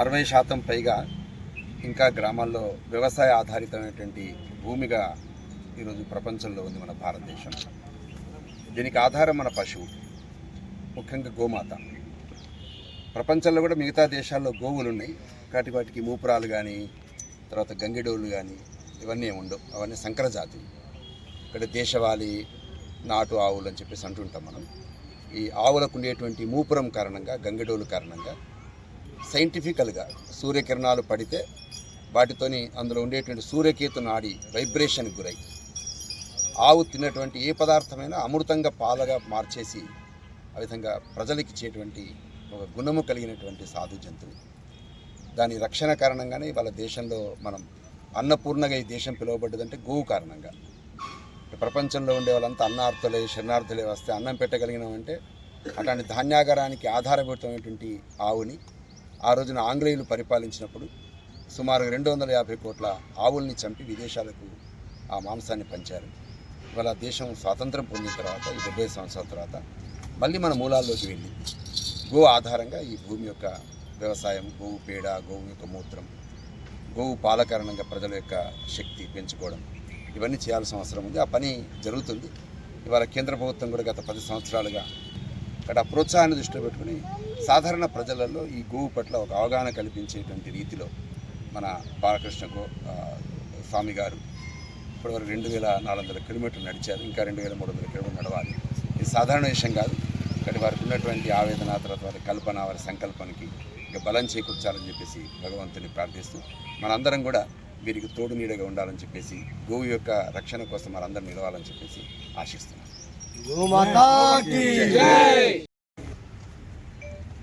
అరవై శాతం పైగా ఇంకా గ్రామాల్లో వ్యవసాయ ఆధారితమైనటువంటి భూమిగా ఈరోజు ప్రపంచంలో ఉంది మన భారతదేశం. దీనికి ఆధారం మన పశువు ముఖ్యంగా గోమాత. ప్రపంచంలో కూడా మిగతా దేశాల్లో గోవులు ఉన్నాయి. కాటి వాటికి మూపురాలు కానీ తర్వాత గంగిడోలు కానీ ఇవన్నీ ఉండవు. అవన్నీ సంకరజాతి ఇక్కడ దేశవాళీ నాటు ఆవులు అని చెప్పేసి అంటుంటాం మనం. ఈ ఆవులకు ఉండేటువంటి మూపురం కారణంగా గంగిడోలు కారణంగా సైంటిఫికల్గా సూర్యకిరణాలు పడితే వాటితోని అందులో ఉండేటువంటి సూర్యకేతు నాడి వైబ్రేషన్కి గురై. ఆవు తిన్నటువంటి ఏ పదార్థమైనా అమృతంగా పాలగా మార్చేసి ఆ విధంగా ప్రజలకి ఇచ్చేటువంటి ఒక గుణము కలిగినటువంటి సాధు జంతువు. దాని రక్షణ కారణంగానే వాళ్ళ దేశంలో మనం అన్నపూర్ణగా ఈ దేశం పిలువబడ్డదంటే గోవు కారణంగా. ప్రపంచంలో ఉండే వాళ్ళంతా అన్నార్థులే శరణార్థులే వస్తే అన్నం పెట్టగలిగినామంటే అట్లాంటి ధాన్యాగారానికి ఆధారభూతమైనటువంటి ఆవుని ఆ రోజున ఆంగ్లేయులు పరిపాలించినప్పుడు సుమారు రెండు వందల యాభై కోట్ల ఆవుల్ని చంపి విదేశాలకు ఆ మాంసాన్ని పంచారు. ఇవాళ దేశం స్వాతంత్రం పొందిన తర్వాత ఈ డెబ్బై సంవత్సరాల తర్వాత మళ్ళీ మన మూలాల్లోకి వెళ్ళి గో ఆధారంగా ఈ భూమి యొక్క వ్యవసాయం గోవు పేడ గోవు యొక్క మూత్రం గోవు పాల కారణంగా ప్రజల యొక్క శక్తి పెంచుకోవడం ఇవన్నీ చేయాల్సిన అవసరం ఉంది. ఆ పని జరుగుతుంది. ఇవాళ కేంద్ర ప్రభుత్వం కూడా గత పది సంవత్సరాలుగా అక్కడ ప్రోత్సాహాన్ని దృష్టిలో పెట్టుకుని సాధారణ ప్రజలలో ఈ గోవు పట్ల ఒక అవగాహన కల్పించేటువంటి రీతిలో మన బాలకృష్ణ గో స్వామి గారు ఇప్పటివరకు రెండు వేల నాలుగు వందల కిలోమీటర్లు నడిచారు ఇంకా రెండు వేల మూడు వందల కిలోమీటర్లు నడవాలి. ఇది సాధారణ విషయం కాదు. ఇక్కడ వారికి ఉన్నటువంటి ఆవేదన తర్వాత వారి కల్పన వారి సంకల్పానికి ఇక బలం చేకూర్చాలని చెప్పేసి భగవంతుని ప్రార్థిస్తూ మనందరం కూడా వీరికి తోడు నీడగా ఉండాలని చెప్పేసి గోవు యొక్క రక్షణ కోసం మనందరం నిలవాలని చెప్పేసి ఆశిస్తున్నాం.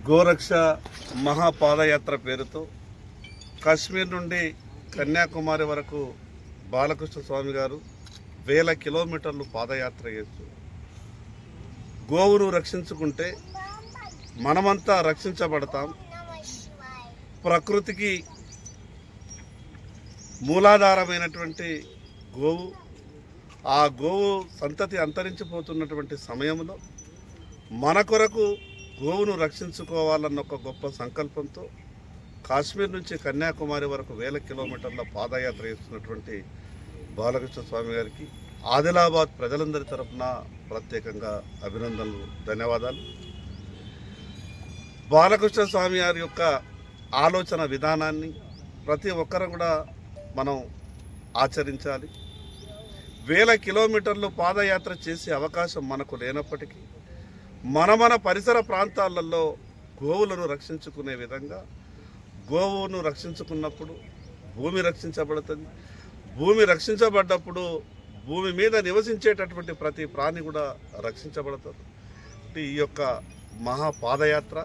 గోరక్ష మహాపాదయాత్ర పేరుతో కాశ్మీర్ నుండి కన్యాకుమారి వరకు బాలకృష్ణ స్వామి గారు వేల కిలోమీటర్లు పాదయాత్ర చేస్తూ గోవును రక్షించుకుంటే మనమంతా రక్షించబడతాం. ప్రకృతికి మూలాధారమైనటువంటి గోవు ఆ గోవు సంతతి అంతరించిపోతున్నటువంటి సమయంలో మన కొరకు గోవును రక్షించుకోవాలన్న ఒక గొప్ప సంకల్పంతో కాశ్మీర్ నుంచి కన్యాకుమారి వరకు వేల కిలోమీటర్ల పాదయాత్ర చేస్తున్నటువంటి బాలకృష్ణ స్వామి గారికి ఆదిలాబాద్ ప్రజలందరి తరఫున ప్రత్యేకంగా అభినందనలు ధన్యవాదాలు. బాలకృష్ణ స్వామి గారి యొక్క ఆలోచన విధానాన్ని ప్రతి ఒక్కరు కూడా మనం ఆచరించాలి. వేల కిలోమీటర్లు పాదయాత్ర చేసే అవకాశం మనకు లేనప్పటికీ మన మన పరిసర ప్రాంతాలలో గోవులను రక్షించుకునే విధంగా గోవును రక్షించుకున్నప్పుడు భూమి రక్షించబడుతుంది. భూమి రక్షించబడ్డప్పుడు భూమి మీద నివసించేటటువంటి ప్రతి ప్రాణి కూడా రక్షించబడుతుంది. అంటే ఈ యొక్క మహా పాదయాత్ర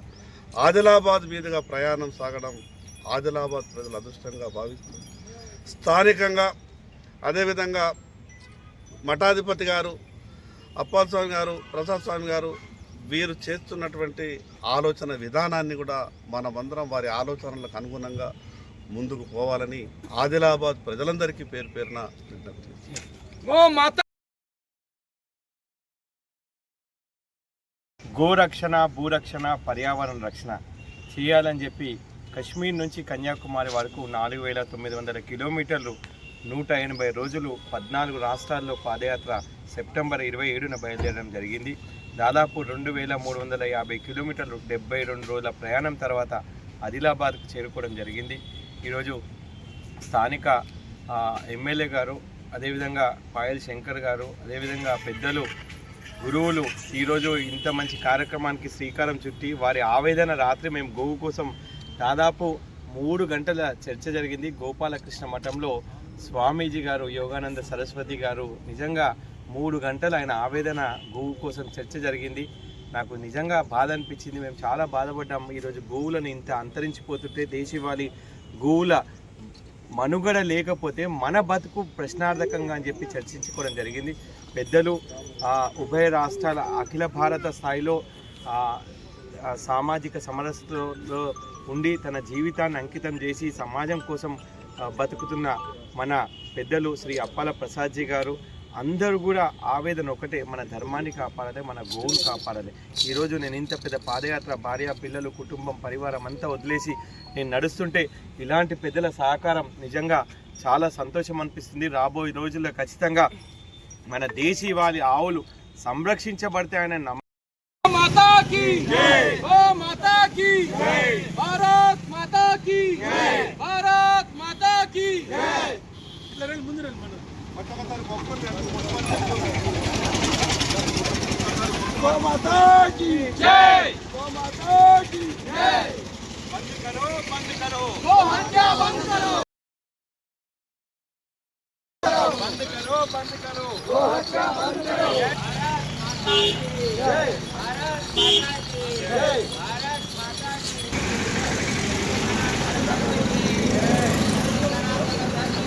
ఆదిలాబాద్ మీదుగా ప్రయాణం సాగడం ఆదిలాబాద్ ప్రజలు అదృష్టంగా భావిస్తుంది. స్థానికంగా అదేవిధంగా మఠాధిపతి గారు అప్పాల్ స్వామి గారు ప్రసాద్ స్వామి గారు వీరు చేస్తున్నటువంటి ఆలోచన విధానాన్ని కూడా మనమందరం వారి ఆలోచనలకు అనుగుణంగా ముందుకు పోవాలని ఆదిలాబాద్ ప్రజలందరికీ పేరు పేరున విజ్ఞప్తి. గోరక్షణ భూరక్షణ పర్యావరణ రక్షణ చేయాలని చెప్పి కశ్మీర్ నుంచి కన్యాకుమారి వరకు నాలుగు వేల తొమ్మిది వందల కిలోమీటర్లు నూట ఎనభై రోజులు పద్నాలుగు రాష్ట్రాల్లో పాదయాత్ర సెప్టెంబర్ ఇరవై ఏడున బయలుదేరడం జరిగింది. దాదాపు రెండు వేల మూడు వందల యాభై కిలోమీటర్లు డెబ్బై రెండు రోజుల ప్రయాణం తర్వాత ఆదిలాబాద్కు చేరుకోవడం జరిగింది. ఈరోజు స్థానిక ఎమ్మెల్యే గారు అదేవిధంగా పాయల్ శంకర్ గారు అదేవిధంగా పెద్దలు గురువులు ఈరోజు ఇంత మంచి కార్యక్రమానికి శ్రీకారం చుట్టి వారి ఆవేదన రాత్రి మేము గోవు కోసం దాదాపు మూడు గంటల చర్చ జరిగింది. గోపాలకృష్ణ మఠంలో స్వామీజీ గారు యోగానంద సరస్వతి గారు నిజంగా మూడు గంటలు ఆయన ఆవేదన గోవు కోసం చర్చ జరిగింది. నాకు నిజంగా బాధ అనిపించింది. మేము చాలా బాధపడ్డాం ఈరోజు గోవులను ఇంత అంతరించిపోతుంటే దేశవాళీ గోవుల మనుగడ లేకపోతే మన బతుకు ప్రశ్నార్థకంగా అని చెప్పి చర్చించుకోవడం జరిగింది. పెద్దలు ఉభయ రాష్ట్రాల అఖిల భారత స్థాయిలో సామాజిక సమరసతలో ఉండి తన జీవితాన్ని అంకితం చేసి సమాజం కోసం బతుకుతున్న మన పెద్దలు శ్రీ అప్పాల ప్రసాద్జీ గారు అందరూ కూడా ఆవేదన ఒకటే మన ధర్మాన్ని కాపాడాలి మన గోవును కాపాడాలి. ఈరోజు నేను ఇంత పెద్ద పాదయాత్ర భార్య పిల్లలు కుటుంబం పరివారం అంతా వదిలేసి నేను నడుస్తుంటే ఇలాంటి పెద్దల సహకారం నిజంగా చాలా సంతోషం అనిపిస్తుంది. రాబోయే రోజుల్లో ఖచ్చితంగా మన దేశీ వారి ఆవులు సంరక్షించబడతాయనే నమ్మ गो माता की जय। गो माता